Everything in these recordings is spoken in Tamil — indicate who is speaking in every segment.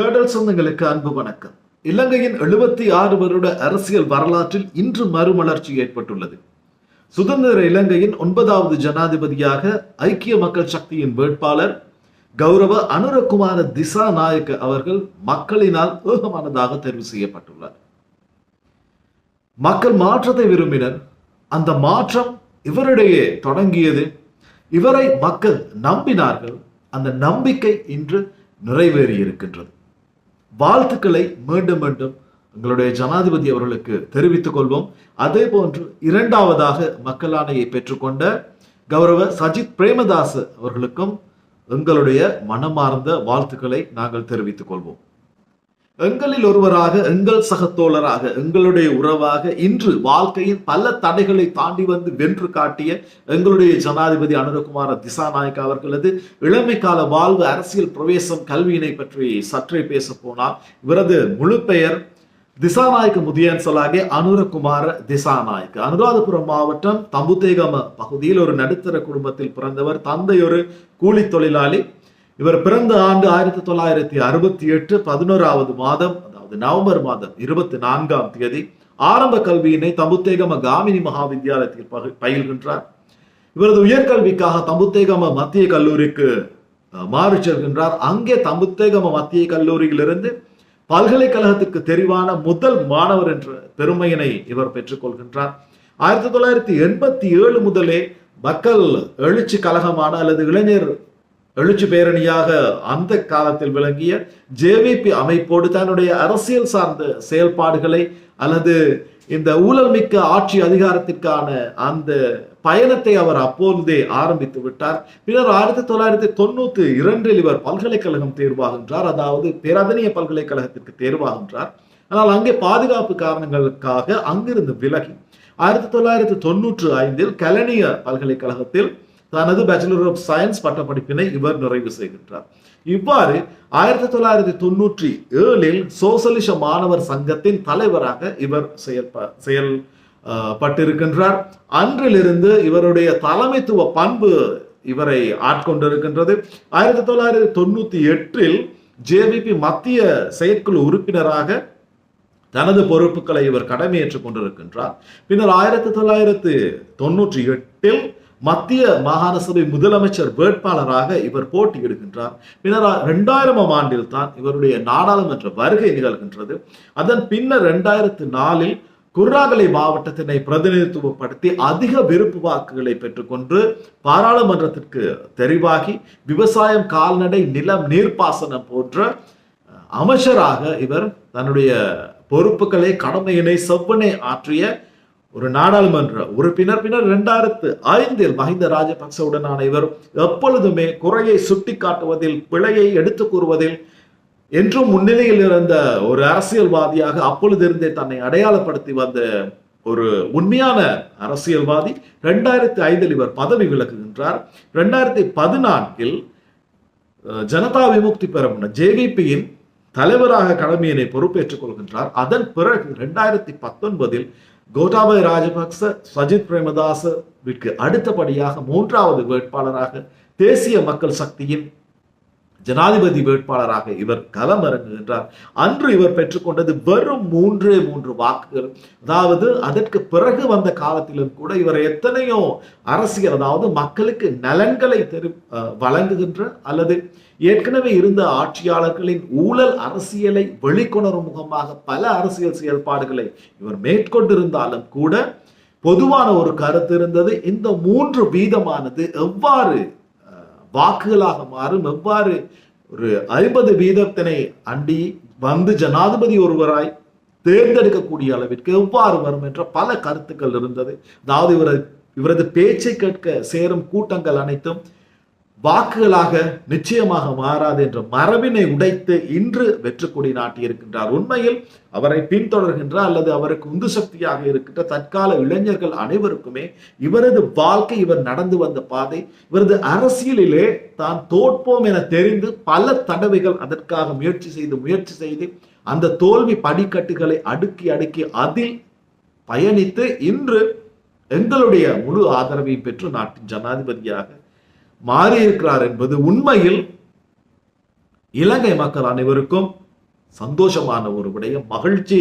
Speaker 1: தேடல் சொந்தங்களுக்கு அன்பு வணக்கம். இலங்கையின் எழுபத்தி ஆறு வருட அரசியல் வரலாற்றில் இன்று மறுமலர்ச்சி ஏற்பட்டுள்ளது. சுதந்திர இலங்கையின் ஒன்பதாவது ஜனாதிபதியாக ஐக்கிய மக்கள் சக்தியின் வேட்பாளர் கௌரவ அனுரகுமார திசா நாயக்க அவர்கள் மக்களினால் ஏகமானதாக தெரிவு செய்யப்பட்டுள்ளார். மக்கள் மாற்றத்தை விரும்பினர். அந்த மாற்றம் இவரிடையே தொடங்கியது. இவரை மக்கள் நம்பினார்கள். அந்த நம்பிக்கை இன்று நிறைவேறி இருக்கின்றது வாழ்த்துக்களை மீண்டும் மீண்டும் எங்களுடைய ஜனாதிபதி அவர்களுக்கு தெரிவித்துக் கொள்வோம். அதே போன்று இரண்டாவதாக மக்கள் பெற்றுக்கொண்ட கௌரவ சஜித் பிரேமதாஸ் அவர்களுக்கும் எங்களுடைய மனமார்ந்த வாழ்த்துக்களை நாங்கள் தெரிவித்துக் கொள்வோம். எங்களில் ஒருவராக எங்கள் சகத்தோழராக எங்களுடைய உறவாக இன்று வாழ்க்கையின் பல தடைகளை தாண்டி வந்து வென்று காட்டிய எங்களுடைய ஜனாதிபதி அனுரகுமார திசாநாயக் அவர்களது இளமை கால வாழ்வு அரசியல் பிரவேசம் கல்வியினை பற்றி சற்றே பேச போனால் இவரது முழு பெயர் திசாநாயக்க முதியன் சொல்லாகே அனுரகுமார திசாநாயக் அனுராதபுரம் மாவட்டம் தம்புதேகம பகுதியில் ஒரு நடுத்தர குடும்பத்தில் பிறந்தவர் தந்தை ஒரு கூலி தொழிலாளி இவர் பிறந்த ஆண்டு ஆயிரத்தி தொள்ளாயிரத்தி அறுபத்தி எட்டு பதினோராவது மாதம் அதாவது நவம்பர் மாதம் இருபத்தி நான்காம் தேதி ஆரம்ப கல்வியினை தம்புத்தேகம காமினி மகா வித்தியாலயத்தில் பயில்கின்றார். இவரது உயர்கல்விக்காக தம்புத்தேகம மத்திய கல்லூரிக்கு மாறி செல்கின்றார். அங்கே தம்புத்தேகம மத்திய கல்லூரியிலிருந்து பல்கலைக்கழகத்திற்கு தெரிவான முதல் மாணவர் என்ற பெருமையினை இவர் பெற்றுக்கொள்கின்றார். ஆயிரத்தி தொள்ளாயிரத்தி எண்பத்தி ஏழு முதலே மக்கள் எழுச்சி கழகமான அல்லது இளைஞர் எழுச்சி பேரணியாக அந்த காலத்தில் விளங்கிய ஜேவிபி அமைப்போடு தன்னுடைய அரசியல் சார்ந்த செயல்பாடுகளை அல்லது இந்த ஊழல் மிக்க ஆட்சி அதிகாரத்திற்கான அந்த பயணத்தை அவர் அப்போதே ஆரம்பித்து விட்டார். பின்னர் ஆயிரத்தி தொள்ளாயிரத்தி தொண்ணூத்தி இரண்டில் இவர் பல்கலைக்கழகம் தேர்வாகின்றார். அதாவது பேராதனிய பல்கலைக்கழகத்திற்கு தேர்வாகின்றார். ஆனால் அங்கே பாதுகாப்பு காரணங்களுக்காக அங்கிருந்து விலகி ஆயிரத்தி தொள்ளாயிரத்தி தொண்ணூற்று ஐந்தில் கலனிய பல்கலைக்கழகத்தில் தனது பேச்சுலர் ஆஃப் சயின்ஸ் பட்டப்படிப்பினை இவர் நிறைவு செய்கின்றார். இவ்வாறு ஆயிரத்தி தொள்ளாயிரத்தி தொண்ணூற்றி ஏழில் சோசலிச மாணவர் சங்கத்தின் தலைவராக இவர் செயல்ப செயல் பட்டிருக்கின்றார். அன்றிலிருந்து இவருடைய தலைமைத்துவ பண்பு இவரை ஆட்கொண்டிருக்கின்றது. ஆயிரத்தி தொள்ளாயிரத்தி தொண்ணூத்தி எட்டில் ஜேவிபி மத்திய செயற்குழு உறுப்பினராக தனது பொறுப்புகளை இவர் கடமையேற்றுக் கொண்டிருக்கின்றார். பின்னர் ஆயிரத்தி தொள்ளாயிரத்து தொண்ணூற்றி எட்டில் மத்திய மாகாண சபை முதலமைச்சர் வேட்பாளராக இவர் போட்டியிடுகின்றார். பின்னர் இரண்டாயிரமாம் ஆண்டில் தான் இவருடைய நாடாளுமன்ற வருகை நிகழ்கின்றது. அதன் பின்னர் இரண்டாயிரத்து நாலில் குர்ராகலை மாவட்டத்தினை பிரதிநிதித்துவப்படுத்தி அதிக விருப்பு வாக்குகளை பெற்றுக்கொண்டு பாராளுமன்றத்திற்கு தெரிவாகி விவசாயம் கால்நடை நிலம் நீர்ப்பாசனம் போன்ற அமைச்சராக இவர் தன்னுடைய பொறுப்புகளை கடமையினை செவ்வனை ஆற்றிய ஒரு நாடாளுமன்ற உறுப்பினர் பின்னர் இரண்டாயிரத்து ஐந்தில் மஹிந்த ராஜபக்சவுடனான இவர் எப்பொழுதுமே குறையை சுட்டிக்காட்டுவதில் பிழையை எடுத்து கூறுவதில் என்றும் முன்னிலையில் இருந்த ஒரு அரசியல்வாதியாக அப்பொழுதிருந்தே தன்னை அடையாளப்படுத்தி வந்த ஒரு உண்மையான அரசியல்வாதி ரெண்டாயிரத்தி ஐந்தில் இவர் பதவி விலகுகின்றார் ரெண்டாயிரத்தி பதினான்கில் அஹ், ஜனதா விமுக்தி பெறமுன ஜேவிபியின் தலைவராக கடமையினை பொறுப்பேற்றுக் கொள்கின்றார். அதன் பிறகு ரெண்டாயிரத்தி பத்தொன்பதில் கோட்டாபய ராஜபக்ச சஜித் பிரேமதாசவிற்கு அடுத்தபடியாக மூன்றாவது வேட்பாளராக தேசிய மக்கள் சக்தியின் ஜனாதிபதி வேட்பாளராக இவர் களமிறங்குகின்றார் அன்று இவர் பெற்றுக்கொண்டது வெறும் மூன்றே மூன்று வாக்குகள். அதாவது அதற்கு பிறகு வந்த காலத்திலும் கூட இவர் எத்தனையோ அரசியல் அதாவது மக்களுக்கு நலன்களை தெரி வழங்குகின்ற அல்லது ஏற்கனவே இருந்த ஆட்சியாளர்களின் ஊழல் அரசியலை வெளிக்கொணரும் முகமாக பல அரசியல் செயல்பாடுகளை இவர் மேற்கொண்டிருந்தாலும் கூட பொதுவான ஒரு கருத்து இருந்தது இந்த மூன்று வீதமானது எவ்வாறு வாக்குகளாக மாறும். எவ்வாறு? ஒரு ஐம்பது வீதத்தினை அண்டி வந்து ஜனாதிபதி ஒருவராய் தேர்ந்தெடுக்கக்கூடிய அளவிற்கு எவ்வாறு வரும் என்ற பல கருத்துக்கள் இருந்தது. அதாவது இவரது இவரது பேச்சை கேட்க சேரும் கூட்டங்கள் அனைத்தும் வாக்குகளாக நிச்சயமாக மாறாது என்ற மரபினை உடைத்து இன்று வெற்றி கொடி நாட்டியிருக்கின்றார். உண்மையில் அவரை பின்தொடர்கின்ற அல்லது அவருக்கு உந்து சக்தியாக இருக்கின்ற தற்கால இளைஞர்கள் அனைவருக்குமே இவரது வாழ்க்கை இவர் நடந்து வந்த பாதை இவரது அரசியலிலே தான் தோற்போம் என தெரிந்து பல தடவைகள் அதற்காக முயற்சி செய்து முயற்சி செய்து அந்த தோல்வி படிக்கட்டுகளை அடுக்கி அடுக்கி அதில் பயணித்து இன்று எங்களுடைய முழு ஆதரவை பெற்று நாட்டின் ஜனாதிபதியாக மாறியிருக்கிறார் என்பது உண்மையில் இலங்கை மக்கள் அனைவருக்கும் சந்தோஷமான ஒரு விடயம் மகிழ்ச்சி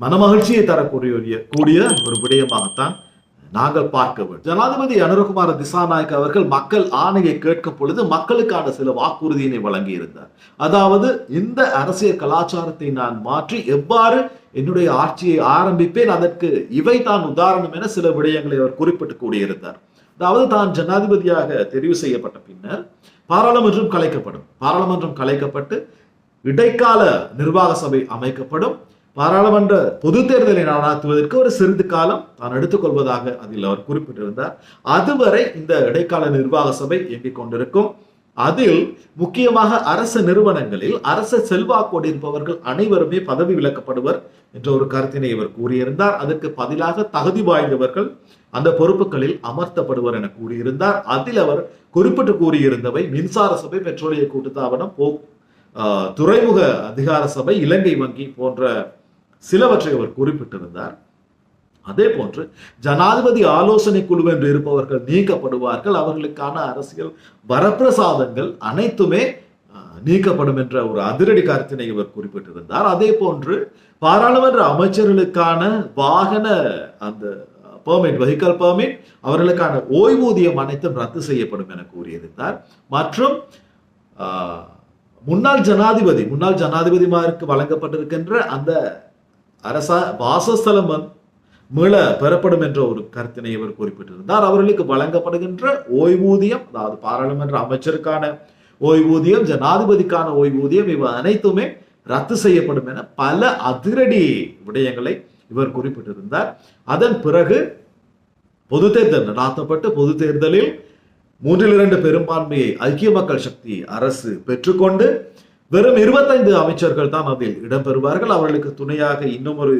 Speaker 1: மனமகிழ்ச்சியை தரக்கூடிய கூடிய ஒரு விடயமாகத்தான் நாங்கள் பார்க்க வேண்டும். ஜனாதிபதி அனுரகுமார திசாநாயக் அவர்கள் மக்கள் ஆணையை கேட்கும் பொழுது மக்களுக்கான சில வாக்குறுதியினை வழங்கியிருந்தார். அதாவது இந்த அரசியல் கலாச்சாரத்தை நான் மாற்றி எவ்வாறு என்னுடைய ஆட்சியை ஆரம்பிப்பேன் அதற்கு இவை தான் உதாரணம் என சில விடயங்களை அவர் குறிப்பிட்டு கூடியிருந்தார் அதாவது தான் ஜனாதிபதியாக தெரிவு செய்யப்பட்ட பின்னர் பாராளுமன்றம் கலைக்கப்படும். பாராளுமன்றம் கலைக்கப்பட்டு இடைக்கால நிர்வாக சபை அமைக்கப்படும். பாராளுமன்ற பொது தேர்தலை நடத்துவதற்கு ஒரு சிறிது காலம் தான் எடுத்துக்கொள்வதாக அதில் அவர் குறிப்பிட்டிருந்தார். அதுவரை இந்த இடைக்கால நிர்வாக சபை இயங்கிக் கொண்டிருக்கும். அதில் முக்கியமாக அரசு நிறுவனங்களில் அரச செல்வாக்கோடு இருப்பவர்கள் அனைவருமே பதவி விலக்கப்படுவர் என்ற ஒரு கருத்தினை இவர் கூறியிருந்தார். அதற்கு பதிலாக தகுதி வாய்ந்தவர்கள் அந்த பொறுப்புகளில் அமர்த்தப்படுவர் என கூறியிருந்தார். அதில் அவர் குறிப்பிட்டு கூறியிருந்தவை மின்சார சபை பெட்ரோலிய கூட்டுத்தாபனம் போ துறைமுக அதிகார சபை இலங்கை வங்கி போன்ற சிலவற்றை அவர் குறிப்பிட்டிருந்தார். அதே போன்று ஜனாதிபதி ஆலோசனை குழு என்று இருப்பவர்கள் நீக்கப்படுவார்கள். அவர்களுக்கான அரசியல் வரப்பிரசாதங்கள் அனைத்துமே நீக்கப்படும் என்ற ஒரு அதிரடி கருத்தினை இவர் குறிப்பிட்டிருந்தார். அதே போன்று பாராளுமன்ற அமைச்சர்களுக்கான வாகன அந்த பெர்மிட் வெஹிக்கல் பெர்மிட் அவர்களுக்கான ஓய்வூதியம் அனைத்தும் ரத்து செய்யப்படும் என கூறியிருந்தார். மற்றும் முன்னாள் ஜனாதிபதி முன்னாள் ஜனாதிபதிமாருக்கு வழங்கப்பட்டிருக்கின்ற அந்த அரசா வாசஸ்தலம் மீள பெறப்படும் என்ற ஒரு கருத்தினை இவர் குறிப்பிட்டிருந்தார். அவர்களுக்கு வழங்கப்படுகின்ற ஓய்வூதியம் அதாவது பாராளுமன்ற அமைச்சருக்கான ஓய்வூதியம் ஜனாதிபதிக்கான ஓய்வூதியம் இவை அனைத்துமே ரத்து செய்யப்படும் என பல அதிரடி விடயங்களை இவர் குறிப்பிட்டிருந்தார். அதன் பிறகு பொது தேர்தல் நடாத்தப்பட்டு பொது தேர்தலில் மூன்றில் இரண்டு பெரும்பான்மையை ஐக்கிய மக்கள் சக்தி அரசு பெற்றுக்கொண்டு வெறும் இருபத்தைந்து அமைச்சர்கள் தான் அதில் இடம்பெறுவார்கள். அவர்களுக்கு துணையாக இன்னும் ஒரு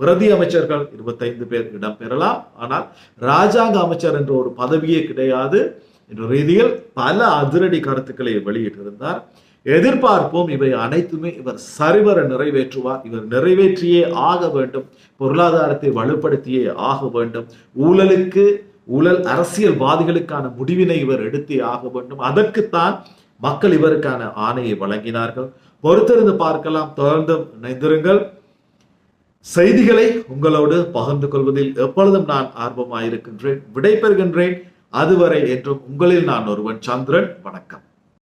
Speaker 1: பிரதி அமைச்சர்கள் இருபத்தைந்து பேர் இடம்பெறலாம் ஆனால் ராஜாங்க அமைச்சர் என்ற ஒரு பதவியே கிடையாது என்ற ரீதியில் பல அதிரடி கருத்துக்களை வெளியிட்டிருந்தார். எதிர்பார்ப்போம் இவை அனைத்துமே இவர் சரிவர நிறைவேற்றுவார். இவர் நிறைவேற்றியே ஆக வேண்டும். பொருளாதாரத்தை வலுப்படுத்தியே ஆக வேண்டும். ஊழலுக்கு ஊழல் அரசியல்வாதிகளுக்கான முடிவினை இவர் எடுத்தே ஆக வேண்டும். அதற்குத்தான் மக்கள் இவருக்கான ஆணையை வழங்கினார்கள். பொறுத்திருந்து பார்க்கலாம். தொடர்ந்து இணைந்திருங்கள். செய்திகளை உங்களோடு பகிர்ந்து கொள்வதில் எப்பொழுதும் நான் ஆர்வமாயிருக்கின்றேன் விடைபெறுகின்றேன். அதுவரை என்றும் உங்களில் நான் ஒருவன் சந்திரன். வணக்கம்.